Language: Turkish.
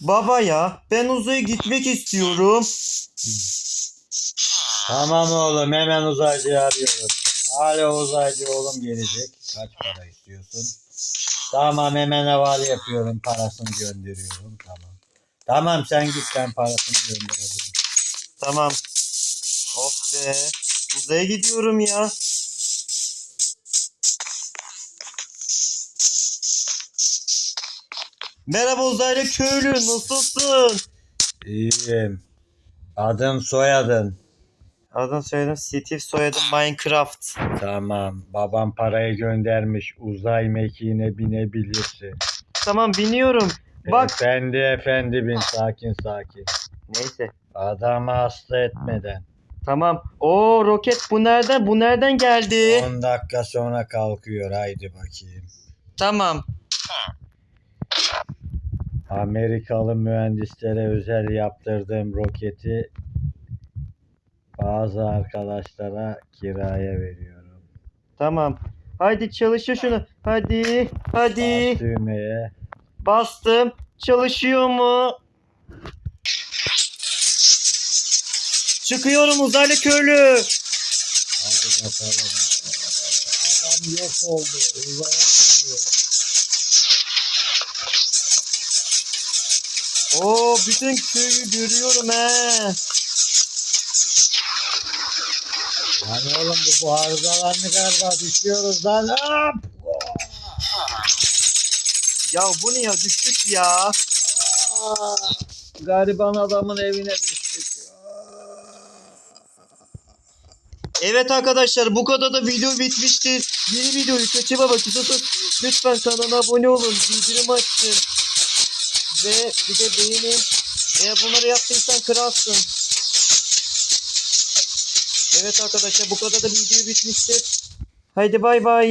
Baba ya ben uzaya gitmek istiyorum. Tamam oğlum hemen uzaycıyı arıyorum. Alo uzaycı oğlum gelecek. Kaç para istiyorsun? Tamam hemen havale yapıyorum. Parasını gönderiyorum. Tamam. Tamam sen git ben parasını gönderdim. Tamam. Of be. Uzaya gidiyorum ya. Merhaba uzaylı köylü nasılsın? İyiyim. Adın soyadın. Adını söyledim Steve soyadım Minecraft. Tamam. Babam parayı göndermiş. Uzay mekiğine binebilirsin. Tamam biniyorum. Bak. Efendi efendi bin sakin sakin. Neyse. Adamı hasta etmeden. Tamam. O roket bu nereden? Bu nereden geldi? 10 dakika sonra kalkıyor. Haydi bakayım. Tamam. Amerikalı mühendislere özel yaptırdığım roketi bazı arkadaşlara kiraya veriyorum. Tamam. Haydi çalışır şunu. Hadi. Hadi. Bas düğmeye. Bastım. Çalışıyor mu? Çıkıyorum uzaylı köylü. Hadi bakalım. Adam yok oldu. Uzaya çıkıyor. Oo bütün köyü görüyorum he. Lan oğlum bu buhardalarını galiba düşüyoruz lan. Ya bu ne ya düştük ya. Aa, Gariban adamın evine düştük. Evet arkadaşlar bu kadar da video bitmiştir. Yeni videoyu kaçırmamak istiyorsanız lütfen kanala abone olun. Bildirim açın. Ve bir de beğenin. Eğer bunları yaptıysan kralsın. Evet arkadaşlar bu kadar da video bitmiştir. Haydi bay bay.